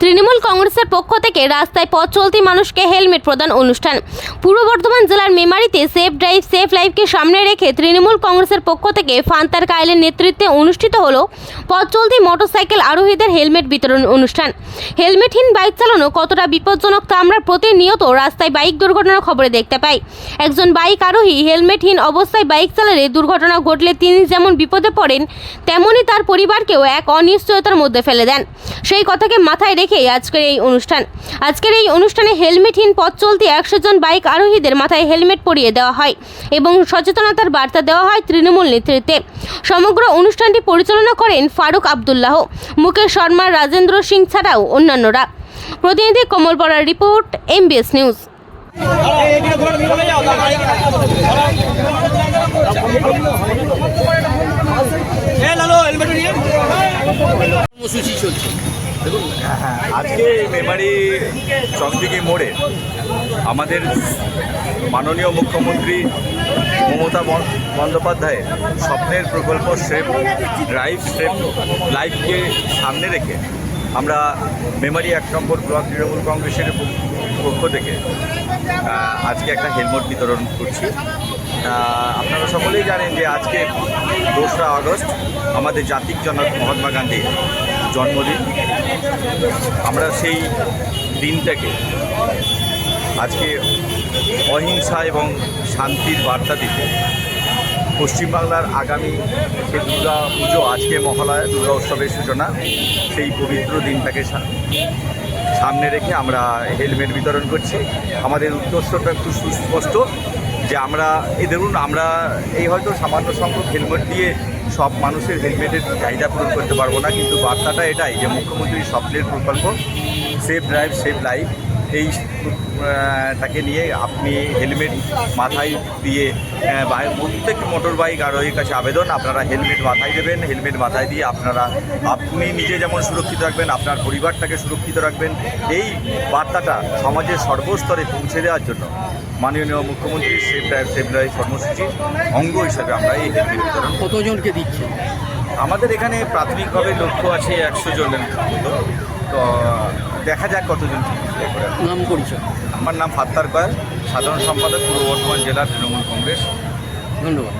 তৃণমূল কংগ্রেসের পক্ষ থেকে রাস্তায় পথ চলতি মানুষকে হেলমেট প্রদান অনুষ্ঠান। পূর্ব বর্ধমান জেলার মেমারিতে সেফ ড্রাইভ, সেফ লাইফকে সামনে রেখে তৃণমূল কংগ্রেসের পক্ষ থেকে ফান্তার কায়েলের নেতৃত্বে অনুষ্ঠিত হলো পথ চলতি মোটরসাইকেল আরোহীদের হেলমেট বিতরণ অনুষ্ঠান। হেলমেটহীন বাইক চালানো কতটা বিপজ্জনক তা আমরা প্রতিনিয়ত রাস্তায় বাইক দুর্ঘটনার খবরে দেখতে পাই। একজন বাইক আরোহী হেলমেটহীন অবস্থায় বাইক চালালে দুর্ঘটনা ঘটলে তিনি যেমন বিপদে পড়েন তেমনই তার পরিবারকেও এক অনিশ্চয়তার মধ্যে ফেলে দেন। সেই কথাকে মাথায় রেখেই আজকের এই অনুষ্ঠান। আজকের এই অনুষ্ঠানে হেলমেটহীন পথ চলতে একশো জন বাইক আরোহীদের মাথায় হেলমেট পরিয়ে দেওয়া হয় এবং সচেতনতার বার্তা দেওয়া হয় তৃণমূল নেতৃত্বে। সমগ্র অনুষ্ঠানটি পরিচালনা করেন ফারুক আবদুল্লাহ মুকেশ শর্মা রাজেন্দ্র সিং ছাড়াও অন্যান্যরা। প্রতিনিধি কমল পড়ার রিপোর্ট এমবিএস নিউজ আজকে মেমারি চকদিঘি মোড়ে আমাদের মাননীয় মুখ্যমন্ত্রী মমতা বন্দ্যোপাধ্যায়ের স্বপ্নের প্রকল্প সেফ ড্রাইভ সেফ লাইফকে সামনে রেখে আমরা মেমারি এক নম্বর ব্লক তৃণমূল কংগ্রেসের পক্ষ- থেকে আজকে একটা হেলমেট বিতরণ করছি। আপনারা সকলেই জানেন যে আজকে দোসরা আগস্ট আমাদের জাতির জনক মহাত্মা গান্ধীর জন্মদিন। আমরা সেই দিনটাকে আজকে অহিংসা এবং শান্তির বার্তা দিতে পশ্চিমবাংলার আগামী যে দুর্গা পুজো আজকে মহালয়া, দুর্গা উৎসবের সূচনা, সেই পবিত্র দিনটাকে সামনে রেখে আমরা হেলমেট বিতরণ করছি। আমাদের উদ্দেশ্যটা একটু সুস্পষ্ট। যে আমরা এই ধরুন আমরা এই হয়তো সামান্য সংখ্যক হেলমেট দিয়ে সব মানুষের হেলমেটের চাহিদা পূরণ করতে পারব না, কিন্তু বার্তাটা এটাই যে মুখ্যমন্ত্রীর স্বপ্নের প্রকল্প সেফ ড্রাইভ সেফ লাইফ এই তাকে নিয়ে আপনি হেলমেট মাথায় দিয়ে প্রত্যেক মোটর বাইক আরোহীর কাছে আবেদন আপনারা হেলমেট মাথায় দেবেন হেলমেট মাথায় দিয়ে আপনারা আপনি নিজে যেমন সুরক্ষিত রাখবেন আপনার পরিবারটাকে সুরক্ষিত রাখবেন এই বার্তাটা সমাজের সর্বস্তরে পৌঁছে দেওয়ার জন্য মাননীয় মুখ্যমন্ত্রীর সেফ ড্রাইভ সেফ ড্রাইভ কর্মসূচির অঙ্গ হিসাবে আমরা এই হেলমেট বিতরণ। কতজনকে দিচ্ছে আমাদের এখানে প্রাথমিকভাবে লক্ষ্য আছে একশো জনের মতো দেখা যাক কতজন নাম পরিচয়। আমার নাম ফাত্তার কয়াল সাধারণ সম্পাদক পূর্ব বর্ধমান জেলার তৃণমূল কংগ্রেস। ধন্যবাদ।